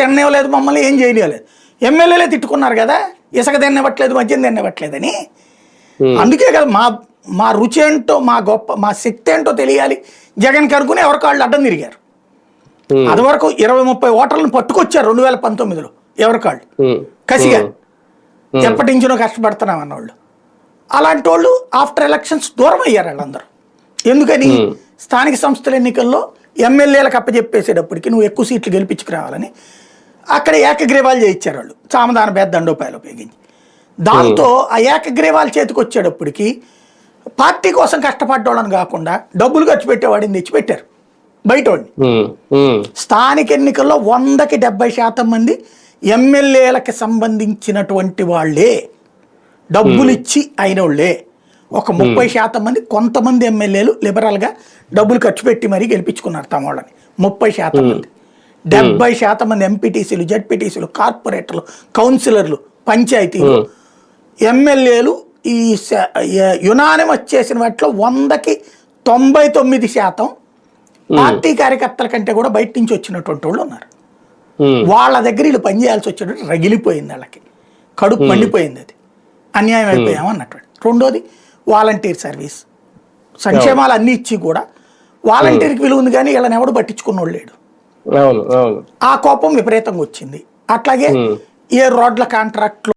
తిననివ్వలేదు మమ్మల్ని ఏం చేయలేదు ఎమ్మెల్యేలే తిట్టుకున్నారు కదా ఇసుక తిననివ్వట్లేదు మద్యం తిననివ్వట్లేదని. అందుకే కదా మా మా రుచి ఏంటో మా గొప్ప మా శక్తి ఏంటో తెలియాలి. జగన్ కనుక్కుని ఎవరి కాళ్ళు అడ్డం తిరిగారు. అది వరకు ఇరవై ముప్పై ఓటర్లను పట్టుకొచ్చారు రెండు వేల పంతొమ్మిదిలో ఎవరి కాళ్ళు? ఉమ్, కసిగా. ఎప్పటి నుంచో కష్టపడుతున్నాం అన్నోళ్ళు. అలాంటి వాళ్ళు ఆఫ్టర్ ఎలక్షన్స్ దూరం అయ్యారు వాళ్ళందరూ. ఎందుకని. స్థానిక సంస్థల ఎన్నికల్లో ఎమ్మెల్యేలకు అప్పచెప్పేసేటప్పటికి నువ్వు ఎక్కువ సీట్లు గెలిపించుకురావాలని అక్కడ ఏకగ్రీవాలు చేయించారు వాళ్ళు. సామధాన భేద దండోపాయాలు ఉపయోగించి. దాంతో ఆ ఏకగ్రీవాలు చేతికి వచ్చేటప్పటికి పార్టీ కోసం కష్టపడ్డోళ్ళని కాకుండా డబ్బులు ఖర్చు పెట్టేవాడిని తెచ్చిపెట్టారు బయట వాడిని స్థానిక ఎన్నికల్లో వందకి డెబ్బై శాతం మంది ఎమ్మెల్యేలకి సంబంధించినటువంటి వాళ్ళే. డబ్బులు ఇచ్చి అయిన వాళ్ళే ఒక ముప్పై శాతం మంది కొంతమంది ఎమ్మెల్యేలు లిబరల్గా డబ్బులు ఖర్చు పెట్టి మరీ గెలిపించుకున్నారు తమ వాళ్ళని ముప్పై శాతం మంది. డెబ్బై శాతం మంది ఎంపీటీసీలు జడ్పీటీసీలు కార్పొరేటర్లు కౌన్సిలర్లు పంచాయతీలు ఎమ్మెల్యేలు ఈ యునానిమస్ చేసిన వాటిలో వందకి తొంభై తొమ్మిది శాతం పార్టీ కార్యకర్తల కంటే కూడా బయట నుంచి వచ్చినటువంటి వాళ్ళు ఉన్నారు. వాళ్ళ దగ్గర వీళ్ళు పనిచేయాల్సి వచ్చేటట్టు రగిలిపోయింది వాళ్ళకి. కడుపు మండిపోయింది అది. అన్యాయం అయిపోయాము అన్నటువంటి. రెండోది వాలంటీర్ సర్వీస్. సంక్షేమాలు అన్ని ఇచ్చి కూడా వాలంటీర్కి విలువ ఉంది కానీ వీళ్ళని ఎవడు పట్టించుకున్నోడు లేడు. అవును అవును ఆ కోపం విపరీతంగా వచ్చింది. అట్లాగే ఏ రోడ్ల కాంట్రాక్ట్లు